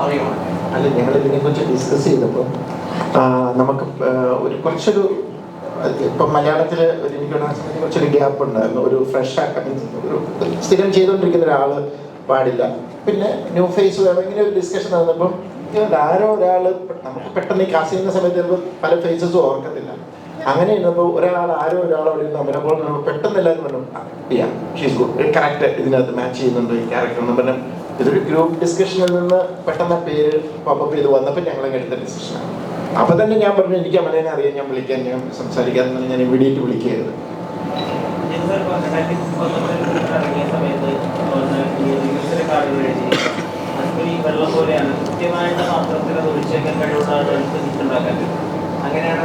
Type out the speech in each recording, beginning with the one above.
പറയുവാണ്. അല്ല ഞങ്ങൾ ഇതിനെക്കുറിച്ച് ഡിസ്കസ് ചെയ്തപ്പോൾ നമുക്ക് ഒരു കുറച്ചൊരു ഇപ്പം മലയാളത്തിൽ കുറച്ചൊരു ഗ്യാപ്പ് ഉണ്ടായിരുന്നു. ഒരു ഫ്രഷ് ഒരു സ്ഥിരം ചെയ്തുകൊണ്ടിരിക്കുന്ന ഒരാൾ പാടില്ല. പിന്നെ ന്യൂ ഫേസ് വേണം ഒരു ഡിസ്കഷൻ നടന്നപ്പം ആരോ ഒരാൾ നമുക്ക് പെട്ടെന്ന് ഈ ചെയ്യുന്ന സമയത്ത് പല ഫേസസും ഓർക്കത്തില്ല. അങ്ങനെ ഇരുന്നപ്പോൾ ഒരാൾ ആരോ ഒരാൾ അവിടെ ഇരുന്ന് അവരെ പോലെ നമ്മൾ പെട്ടെന്ന് എല്ലാവരും പറഞ്ഞു ഷീസ് ഗുഡ് കറക്റ്റ് ഇതിനകത്ത് മാച്ച് ചെയ്യുന്നുണ്ട്. ഈ ക്യാരക്ടർ എന്ന് പറഞ്ഞാൽ ഇതൊരു ഗ്രൂപ്പ് ഡിസ്കഷനിൽ നിന്ന് പെട്ടെന്ന് പേര് പോപ്പപ്പ് ചെയ്ത് വന്നപ്പോൾ ഞങ്ങൾ എടുത്ത ഡിസിഷനാണ് അപ്പൊ തന്നെ ഞാൻ പറഞ്ഞു എനിക്ക് അമലേനെ അറിയാം. ഞാൻ വിളിക്കാൻ ഞാൻ സംസാരിക്കാൻ ഞാൻ ഇമ്മീഡിയറ്റ് വിളിക്കുകയായിരുന്നു. അങ്ങനെയാണ്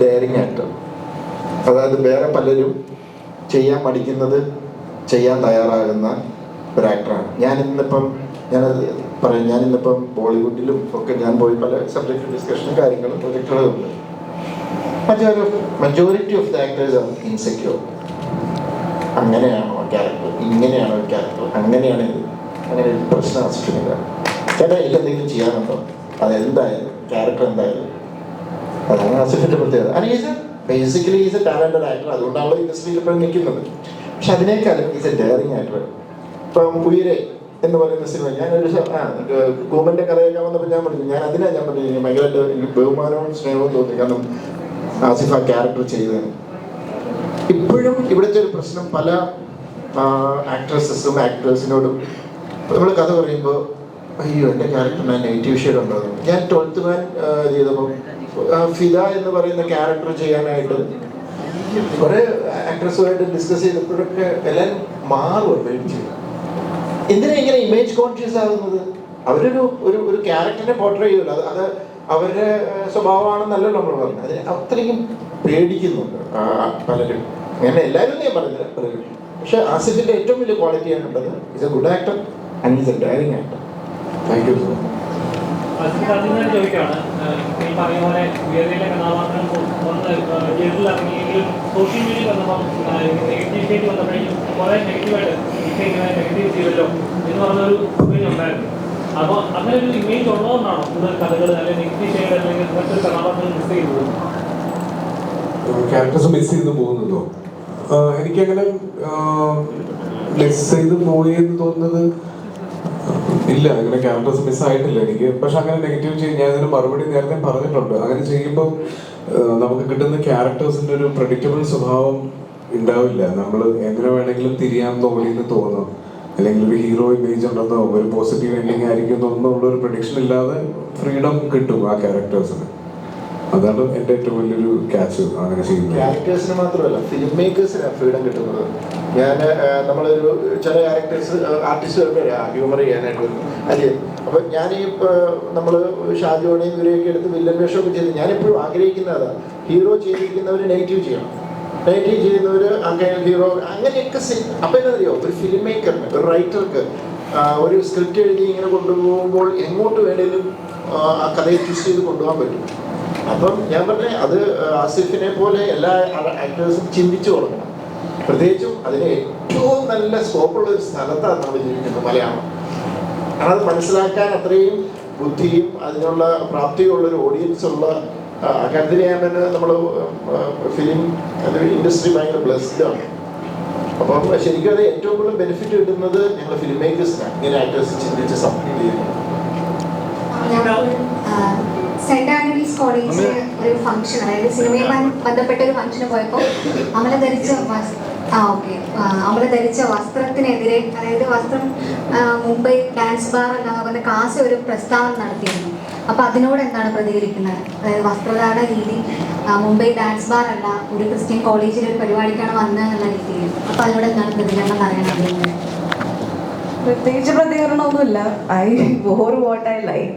ഡെയറിങ് ആക്ടർ അതായത് വേറെ പലരും ചെയ്യാൻ പഠിക്കുന്നത് ചെയ്യാൻ തയ്യാറാകുന്ന ഒരു ആക്ടറാണ് ഞാൻ ഇന്നിപ്പം ഞാൻ പറയാം. ഞാൻ ഇന്നിപ്പം ബോളിവുഡിലും ഒക്കെ ഞാൻ പോയി പല സബ്ജക്റ്റ് ഡിസ്കഷനും കാര്യങ്ങളും പ്രൊജക്ടുകളും ഉണ്ട്. മറ്റൊരു majority of the actors are insecure അങ്ങനെയാണോ ക്യാരക്ടർ ഇങ്ങനെയാണോ ക്യാരക്ടർ അങ്ങനെയാണ് ഇത്. അങ്ങനെ ഒരു പ്രശ്നം ആസ്വദിക്കുന്നില്ല ചേട്ടാ എനിക്ക് എന്തെങ്കിലും ചെയ്യാനുണ്ടോ? അത് എന്തായാലും ക്യാരക്ടർ എന്തായാലും. അതാണ് അസിഫിന്റെ പ്രത്യേകത. Basically is a talented actor അതുകൊണ്ടാണ് ഇൻഡസ്ട്രിയിൽ ഇപ്പോഴും നിൽക്കുന്നത്. പക്ഷെ അതിനേക്കാളും ഈസ് എ ഡെയറിങ് ആക്ടർ ഇപ്പം ഉയരെ എന്ന് പറയുന്ന സിനിമ ഞാനൊരു കഥ ആ കൂമന്റെ കഥയൊക്കെ വന്നപ്പോൾ ഞാൻ പറഞ്ഞു ഞാൻ അതിനാ ഞാൻ പറഞ്ഞു ഭയങ്കരമായിട്ട് എനിക്ക് ബഹുമാനവും സ്നേഹവും തോന്നി. കാരണം ആസിഫ് ആ ക്യാരക്ടർ ചെയ്തതിന്. ഇപ്പോഴും ഇവിടുത്തെ ഒരു പ്രശ്നം പല ആക്ട്രസസും ആക്ടേഴ്സിനോടും നമ്മൾ കഥ പറയുമ്പോൾ അയ്യോ എന്റെ ക്യാരക്ടറിന് നെഗറ്റീവ് ഷെയ്ഡ് ഉണ്ടാകും ഞാൻ ട്വൽത്ത് മാൻ ചെയ്തപ്പോൾ ഫിദ എന്ന് പറയുന്ന ക്യാരക്ടർ ചെയ്യാനായിട്ട് കുറെ ആക്ട്രസുമായിട്ട് ഡിസ്കസ് ചെയ്തപ്പോഴൊക്കെ എല്ലാവരും മാറും എന്തിനാ ഇങ്ങനെ ഇമേജ് കോൺഷ്യസ് ആകുന്നത് അവരൊരു ഒരു ഒരു ക്യാരക്ടറിനെ പോർട്രേ ചെയ്യുമല്ലോ അത് അത് അവരുടെ സ്വഭാവമാണെന്നല്ലോ നമ്മൾ പറഞ്ഞത്. അതിനെ അത്രയും പേടിക്കുന്നുണ്ട് പലരും. അങ്ങനെ എല്ലാവരും ഞാൻ പറഞ്ഞില്ല പലരും. പക്ഷെ ആസിഫിന്റെ ഏറ്റവും വലിയ ക്വാളിറ്റി ഉള്ളത് is a good actor and is a daring actor thank you so much ചോദിക്കുകയാണ് ഈ പറഞ്ഞ പോലെ വേദിയിലെ കഥാപാത്രം ഒന്ന് തിയേറ്ററിൽ ഇറങ്ങിയെങ്കിലും സോഷ്യൽ മീഡിയ വന്നപ്പം നെഗറ്റീവിറ്റി വന്നപ്പോഴേക്കും കുറേ നെഗറ്റീവായിട്ട് ഇങ്ങനെ നെഗറ്റീവ് ചെയ്തല്ലോ എന്ന് പറഞ്ഞൊരു ഇമേജ് ഉണ്ടായിരുന്നു. അപ്പോൾ അങ്ങനെ ഒരു ഇമേജ് ഉള്ളതുകൊണ്ടാണോ കൂടുതൽ കഥകൾ അല്ലെങ്കിൽ നെഗറ്റീവ് ഷെയ്ഡ് അല്ലെങ്കിൽ മറ്റൊരു കഥാപാത്രം മിസ് ചെയ്തത് ക്യാരക്ടേഴ്സ് മിസ് ചെയ്ത് പോകുന്നുണ്ടോ? ആഹ് എനിക്കങ്ങനെ മിസ് ചെയ്ത് പോയി എന്ന് തോന്നുന്നത് ഇല്ല അങ്ങനെ ക്യാരക്ടേഴ്സ് മിസ് ആയിട്ടില്ല. എനിക്ക് പക്ഷെ അങ്ങനെ നെഗറ്റീവ് ചെയ്യും ഞാൻ ഇതിന് മറുപടി നേരത്തെ പറഞ്ഞിട്ടുണ്ട്. അങ്ങനെ ചെയ്യുമ്പോൾ നമുക്ക് കിട്ടുന്ന ക്യാരക്ടേഴ്സിന്റെ ഒരു പ്രഡിക്റ്റബിൾ സ്വഭാവം ഉണ്ടാവില്ല. നമ്മൾ എങ്ങനെ വേണമെങ്കിലും തിരിയാൻ തോന്നിയെന്ന് തോന്നും. അല്ലെങ്കിൽ ഒരു ഹീറോ ഇമേജ് ഉണ്ടെന്നോ ഒരു പോസിറ്റീവ് എൻഡിങ് ആയിരിക്കും എന്നൊന്നും ഉള്ള ഒരു പ്രഡിക്ഷൻ ഇല്ലാതെ ഫ്രീഡം കിട്ടും ആ ക്യാരക്ടേഴ്സിന് അതാണ് എന്റെ ഏറ്റവും വലിയൊരു ക്യാച്ച് അങ്ങനെ ചെയ്യുന്നത്. മാത്രമല്ല ഫിലിം ഫ്രീഡം കിട്ടുന്നത്. ഞാൻ നമ്മളൊരു ചില ക്യാരക്ടേഴ്സ് ആർട്ടിസ്റ്റുകൾക്ക് ഹ്യൂമർ ചെയ്യാനായിട്ട് വരും അല്ലേ? അപ്പൊ ഞാൻ ഈ നമ്മൾ ഷാജോണെയും ഇവരെയൊക്കെ എടുത്ത് വില്ലൻ വേഷമൊക്കെ ചെയ്ത് ഞാനെപ്പോഴും ആഗ്രഹിക്കുന്നത് ഹീറോ ചെയ്തിരിക്കുന്നവർ നെഗറ്റീവ് ചെയ്യണം. നെഗറ്റീവ് ചെയ്യുന്നവർ അങ്ങനെ ഹീറോ അങ്ങനെയൊക്കെ അപ്പൊ എന്നറിയോ ഒരു ഫിലിം മേക്കറിന് ഒരു റൈറ്റർക്ക് ഒരു സ്ക്രിപ്റ്റ് എഴുതി ഇങ്ങനെ കൊണ്ടുപോകുമ്പോൾ എങ്ങോട്ട് വേണേലും ആ കഥയെ ചൂസ് ചെയ്ത് കൊണ്ടുപോകാൻ പറ്റും. അപ്പം ഞാൻ പറഞ്ഞേ അത് ആസിഫിനെ പോലെ എല്ലാ ആക്ടേഴ്സും ചിന്തിച്ചു തുടങ്ങണം. പ്രത്യേകിച്ചും അതിന് ഏറ്റവും നല്ല സ്കോപ്പുള്ള ഒരു സ്ഥലത്താണ് നമ്മൾ ജീവിക്കുന്നത് മലയാളം. കാരണം അത് മനസ്സിലാക്കാൻ അത്രയും ബുദ്ധിയും അതിനുള്ള പ്രാപ്തിയുള്ള ഒരു ഓഡിയൻസ് ഉള്ള തന്നെ നമ്മൾ ഫിലിം ഇൻഡസ്ട്രി ഭയങ്കര ബ്ലെസ്ഡ് ആണ്. അപ്പം ശരിക്കും അത് ഏറ്റവും കൂടുതൽ ബെനിഫിറ്റ് കിട്ടുന്നത് ഞങ്ങൾ ഫിലിം മേക്കേഴ്സിനാണ് ഇങ്ങനെ ആക്ടേഴ്സ് ചിന്തിച്ച് സപ്പോർട്ട് ചെയ്യുന്നത്. സെന്റ് ആന്റണീസ് കോളേജിൽ ഒരു ഫംഗ്ഷൻ അതായത് സിനിമയുമായി ബന്ധപ്പെട്ട ഒരു ഫംഗ്ഷന് പോയപ്പോൾ അമല ധരിച്ച ആ ഓക്കെ അമല ധരിച്ച വസ്ത്രത്തിനെതിരെ അതായത് വസ്ത്രം മുംബൈ ഡാൻസ് ബാർ എന്നാകുന്ന കാസ ഒരു പ്രസ്താവന നടത്തിയിരുന്നു. അപ്പൊ അതിനോട് എന്താണ് പ്രതികരിക്കുന്നത്? അതായത് വസ്ത്രധാരണ രീതി മുംബൈ ഡാൻസ് ബാർ അല്ല ഒരു ക്രിസ്ത്യൻ കോളേജിൽ ഒരു പരിപാടിക്കാണ് വന്നത് എന്നുള്ള രീതിയിൽ. അപ്പൊ അതിനോട് എന്താണ് പ്രതികരണം പറയാൻ ആഗ്രഹിക്കുന്നത്? പ്രത്യേകിച്ച് പ്രതികരണമൊന്നുമില്ല. I wore what I like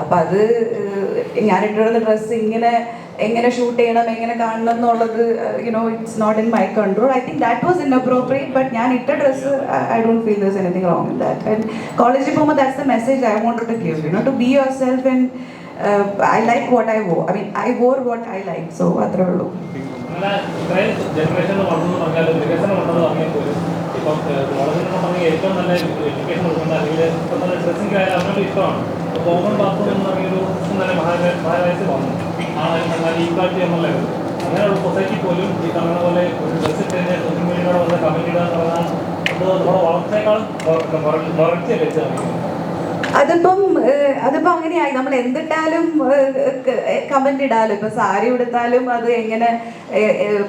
അപ്പം അത് ഞാൻ ഇട്ടിരുന്ന ഡ്രസ്സ് ഇങ്ങനെ എങ്ങനെ ഷൂട്ട് ചെയ്യണം എങ്ങനെ കാണണം എന്നുള്ളത് you know it's not in my control I think that was inappropriate but ഞാൻ ഇട്ട dress I don't feel there's anything wrong in that and കോളേജിൽ പോകുമ്പോൾ that's the message I want to give you know to be yourself and I like what I വോ I mean I wore what I like so അത്രേ ഉള്ളൂ. ഇപ്പം കോളേജിൽ ഏറ്റവും നല്ല education കൊടുക്കുന്ന അല്ലെങ്കിൽ ഇപ്പം നല്ല ഡ്രസ്സിംഗ് ആയാലും അവരുടെ ഇഷ്ടമാണ്. കോമൺ ബാത്റൂം എന്ന് തന്നെ മഹാരാ മഹാരാജ്യത്ത് വന്നു. ആ എന്നാൽ ഈക്വാലിറ്റി എന്നുള്ള level. അങ്ങനെയുള്ള സൊസൈറ്റി പോലും ഈ കാണുന്ന പോലെ ഒരു ഡ്രസ്സ് തന്നെ മീഡിയയിലൂടെ വന്ന് കമന്റ് ഇടുക എന്ന് പറഞ്ഞാൽ അത് നമ്മുടെ വളർച്ചയേക്കാൾ വെച്ചാണ് അതിപ്പം അതിപ്പോ അങ്ങനെയായി. നമ്മൾ എന്തിട്ടാലും കമന്റ് ഇടാലോ. ഇപ്പൊ സാരി ഉടുത്താലും അത് എങ്ങനെ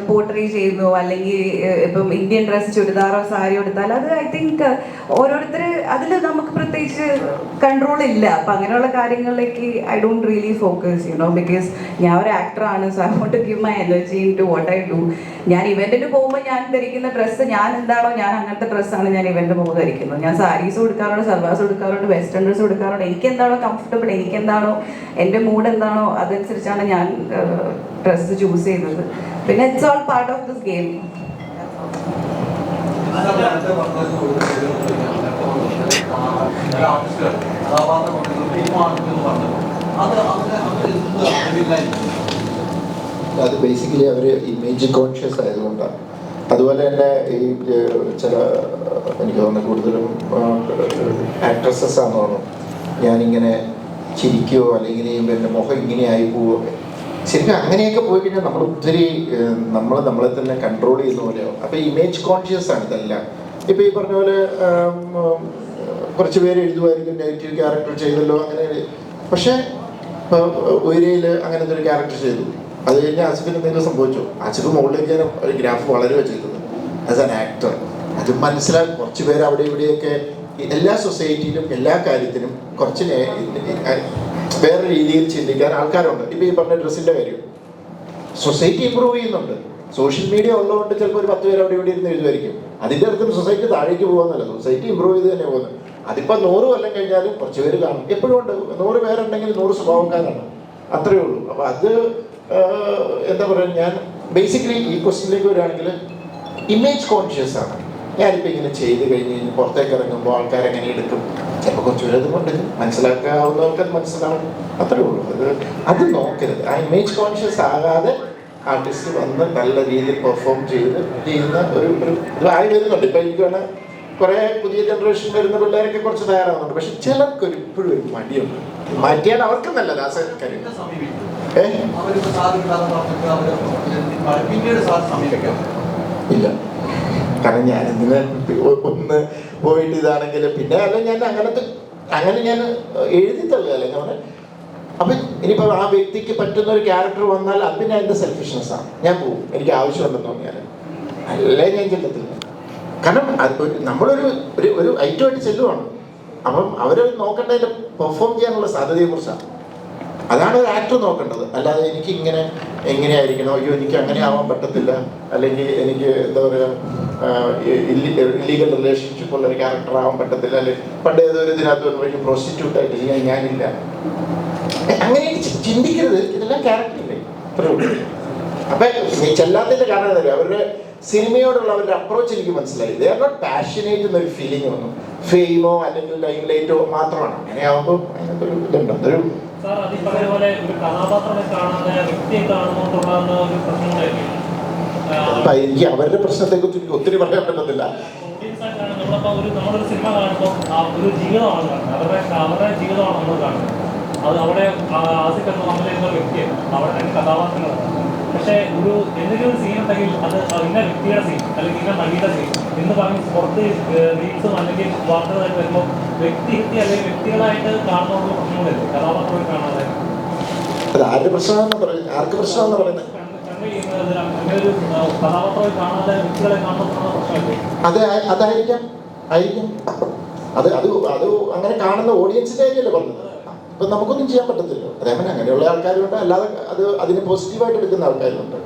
പോർട്രേ ചെയ്യുന്നു? അല്ലെങ്കിൽ ഇപ്പം ഇന്ത്യൻ ഡ്രസ് ചുരിദാറോ സാരി ഉടുത്താലും? അത് ഐ തിങ്ക് ഓരോരുത്തർ അതിൽ നമുക്ക് പ്രത്യേകിച്ച് കൺട്രോൾ ഇല്ല. അപ്പൊ അങ്ങനെയുള്ള കാര്യങ്ങളിലേക്ക് I don't really focus you know because ഞാൻ ഒരു ആക്ടറാണ് so I want to give my energy into what I do ഞാൻ ഇവന്റിന് പോകുമ്പോൾ ഞാൻ ധരിക്കുന്ന ഡ്രസ്സ് ഞാൻ എന്താണോ ഞാൻ അങ്ങനത്തെ ഡ്രസ്സാണ് ഞാൻ ഇവന്റ് പോകുമ്പോൾ ധരിക്കുന്നത്. ഞാൻ സാരീസ് കൊടുക്കാറുണ്ട് സർവാസ് കൊടുക്കാറുണ്ട് വെസ്റ്റേൺ ഡ്രസ്സ് കൊടുക്കാറുണ്ട് എനിക്ക് എന്താണോ കംഫർട്ടബിൾ എനിക്ക് എന്താണോ എന്റെ മൂഡ് എന്താണോ അതനുസരിച്ചാണ് ഞാൻ ഡ്രസ്സ് ചൂസ് ചെയ്യുന്നത് പിന്നെ it's all part of this game കഥാപാത്രം അത് അതിന് അവർ എന്ത് അറിവില്ലായ്മ അത് ബേസിക്കലി അവർ ഇമേജ് കോൺഷ്യസ് ആയതുകൊണ്ടാണ്. അതുപോലെ തന്നെ ഈ ചില എനിക്ക് തോന്നുന്നു കൂടുതലും ആക്ട്രസസ് ആണെന്ന് തോന്നുന്നു. ഞാനിങ്ങനെ ചിരിക്കുകയോ അല്ലെങ്കിൽ പിന്നെ മുഖം ഇങ്ങനെ ആയി പോവോ ശരിക്കും അങ്ങനെയൊക്കെ പോയി കഴിഞ്ഞാൽ നമ്മൾ ഒത്തിരി നമ്മൾ നമ്മളെ തന്നെ കൺട്രോൾ ചെയ്യുന്ന പോലെയാവും. അപ്പോൾ ഇമേജ് കോൺഷ്യസ് ആണ് ഇതെല്ലാം. ഇപ്പോൾ ഈ പറഞ്ഞ പോലെ കുറച്ച് പേര് എഴുതുമായിരിക്കും നെഗറ്റീവ് ക്യാരക്ടർ ചെയ്തല്ലോ അങ്ങനെ. പക്ഷേ ഇപ്പോൾ ഉയരയിൽ അങ്ങനത്തെ ഒരു ക്യാരക്ടർ ചെയ്തു. അത് കഴിഞ്ഞ് ആസിഫിന് എന്തെങ്കിലും സംഭവിച്ചു? ആസിഫ് മുകളിലേക്ക് ഞാൻ ഒരു ഗ്രാഫ് വളരെ വെച്ചിരിക്കുന്നത് ആസ് ആൻ ആക്ടർ അത് മനസ്സിലാക്കി കുറച്ച് പേര് അവിടെ ഇവിടെയൊക്കെ എല്ലാ സൊസൈറ്റിയിലും എല്ലാ കാര്യത്തിനും കുറച്ച് വേറെ രീതിയിൽ ചിന്തിക്കാൻ ആൾക്കാരുണ്ട്. ഇപ്പം ഈ പറഞ്ഞ ഡ്രസ്സിന്റെ കാര്യം. സൊസൈറ്റി ഇമ്പ്രൂവ് ചെയ്യുന്നുണ്ട്. സോഷ്യൽ മീഡിയ ഉള്ളതുകൊണ്ട് ചിലപ്പോൾ ഒരു പത്ത് പേര് അവിടെ ഇവിടെ ഇരുന്ന് എഴുതുമായിരിക്കും. അതിന്റെ അർത്ഥം സൊസൈറ്റി താഴേക്ക് പോകുന്നല്ല. സൊസൈറ്റി ഇമ്പ്രൂവ് ചെയ്ത് തന്നെ പോകുന്നത്. അതിപ്പോൾ നൂറ് കൊല്ലം കഴിഞ്ഞാലും കുറച്ച് പേര് കാണും. എപ്പോഴും ഉണ്ട്. നൂറ് പേരുണ്ടെങ്കിൽ നൂറ് സ്വഭാവക്കാരാണ് അത്രയേ ഉള്ളൂ. അപ്പോൾ അത് എന്താ പറയുക ഞാൻ ബേസിക്കലി ഈ ക്വസ്റ്റിനിലേക്ക് വരികയാണെങ്കിൽ ഇമേജ് കോൺഷ്യസ് ആണ്. ഞാനിപ്പോൾ ഇങ്ങനെ ചെയ്ത് കഴിഞ്ഞ് കഴിഞ്ഞ് പുറത്തേക്ക് ഇറങ്ങുമ്പോൾ ആൾക്കാർ എങ്ങനെ എടുക്കും? ചിലപ്പോൾ കുറച്ച് അതുകൊണ്ട് മനസ്സിലാക്കാവുന്നവർക്ക് അത് മനസ്സിലാവും. അത്രേ ഉള്ളൂ. അത് അത് നോക്കരുത്. ആ ഇമേജ് കോൺഷ്യസ് ആകാതെ ആർട്ടിസ്റ്റ് വന്ന് നല്ല രീതിയിൽ പെർഫോം ചെയ്ത് ചെയ്യുന്ന ഒരു ഒരു ഇതായി വരുന്നുണ്ട്. ഇപ്പം എനിക്ക് വേണേൽ കുറേ പുതിയ ജനറേഷൻ വരുന്ന പിള്ളേരൊക്കെ കുറച്ച് തയ്യാറാവുന്നുണ്ട്. പക്ഷെ ചിലർക്കൊരു ഇപ്പോഴും ഒരു മടിയുണ്ട്. മാറ്റിയാൽ അവർക്കും നല്ലത്. ആ ഇല്ല. കാരണം ഞാൻ ഇതിന് ഒന്ന് പോയിട്ട് ഇതാണെങ്കിൽ പിന്നെ അല്ല ഞാൻ അങ്ങനത്തെ അങ്ങനെ ഞാൻ എഴുതി തള്ളുകയല്ല. ഞാൻ അപ്പം ഇനിയിപ്പോൾ ആ വ്യക്തിക്ക് പറ്റുന്ന ഒരു ക്യാരക്ടർ വന്നാൽ അത് പിന്നെ എന്റെ സെൽഫിഷ്നെസ് ആണ്. ഞാൻ പോകും എനിക്ക് ആവശ്യമുണ്ടെന്ന് തോന്നിയാൽ. അല്ലേ ഞാൻ ചെല്ലത്തില്ല. കാരണം അത് നമ്മളൊരു ഒരു ഒരു ഐറ്റമായിട്ട് ചെല്ലുവാണ്. അപ്പം അവർ നോക്കേണ്ടതിന്റെ പെർഫോം ചെയ്യാനുള്ള സാധ്യതയെക്കുറിച്ചാണ്. അതാണ് ഒരു ആക്ടർ നോക്കേണ്ടത്. അല്ലാതെ എനിക്ക് ഇങ്ങനെ എങ്ങനെയായിരിക്കണം? അയ്യോ എനിക്ക് അങ്ങനെ ആവാൻ പറ്റത്തില്ല. അല്ലെങ്കിൽ എനിക്ക് എന്താ പറയുക ഇല്ലീഗൽ റിലേഷൻഷിപ്പ് ഉള്ള ഒരു ക്യാരക്ടർ ആവാൻ പറ്റത്തില്ല. അല്ലെങ്കിൽ പണ്ട് ഏതോ ഒരു ഇതിനകത്ത് വന്നു പ്രോസ്റ്റിറ്റ്യൂട്ട് ആയിട്ട് ചെയ്യാൻ ഞാനില്ല. അങ്ങനെ ചിന്തിക്കരുത്. ഇതെല്ലാം ക്യാരക്ടറില്ലേ അപ്പൊ ചെല്ലാത്തതിന്റെ കാരണം എന്താ അവരുടെ സിനിമയോടുള്ള അവരുടെ അപ്രോച്ച് എനിക്ക് മനസ്സിലായി. ദേ ആർ നോട്ട് പാഷനേറ്റ് എന്നൊരു ഫീലിംഗ് വന്നു. ഫെയിമോ അല്ലെങ്കിൽ ലൈം ലൈറ്റോ മാത്രമാണ്. അങ്ങനെ ആവുമ്പോൾ അതിനകത്തൊരു ഇതുണ്ട്. അതൊരു ഈ പറഞ്ഞ പോലെ ഒരു കഥാപാത്രത്തെ കാണാതെ വ്യക്തിയെ കാണുന്നോണ്ടുണ്ടാകുന്ന ഒരു അപ്പൊ എനിക്ക് അവരുടെ പ്രശ്നത്തെ കുറിച്ച് ഒത്തിരി പറയാൻ പറ്റത്തില്ല. ഒരു നമ്മളൊരു സിനിമ കാണുമ്പോൾ ഒരു ജീവിതമാണ് കാണുന്നത്. അവരുടെ അവരുടെ ജീവിതമാണ് നമ്മൾ കാണുന്നത്. അത് അവിടെ ആസിഫ് എന്ന നമ്മളിൽ വ്യക്തിയാണ് അവിടെ രണ്ട് കഥാപാത്രങ്ങളാണ്. പക്ഷേ ഒരു എന്തെങ്കിലും സീൻ ഉണ്ടെങ്കിൽ അത് ഇന്ന വ്യക്തിയുടെ സീൻ അല്ലെങ്കിൽ ഇന്ന നടിയുടെ സീൻ എന്ന് പറഞ്ഞ് പുറത്ത് റീൽസും അല്ലെങ്കിൽ വാർത്തകളായിട്ട് വരുമ്പോൾ വ്യക്തിഹത്യ അല്ലെങ്കിൽ വ്യക്തികളായിട്ട് കാണുന്നവർക്ക് പ്രശ്നങ്ങളില്ലേ കഥാപാത്രങ്ങൾ കാണാതെ. അത് ആരുടെ പ്രശ്നമാണെന്ന് പറയുന്നത് ആർക്ക് പ്രശ്നമാണെന്ന് പറയുന്നത്? അതായിരിക്കാം. ആയിരിക്കും. അത് അത് അത് അങ്ങനെ കാണുന്ന ഓഡിയൻസിന്റെ കാര്യമല്ലേ പറഞ്ഞത്? ഇപ്പം നമുക്കൊന്നും ചെയ്യാൻ പറ്റത്തില്ല അതേപോലെ അങ്ങനെയുള്ള ആൾക്കാരുണ്ട്. അല്ലാതെ അത് അതിന് പോസിറ്റീവായിട്ട് എടുക്കുന്ന ആൾക്കാരുണ്ട്.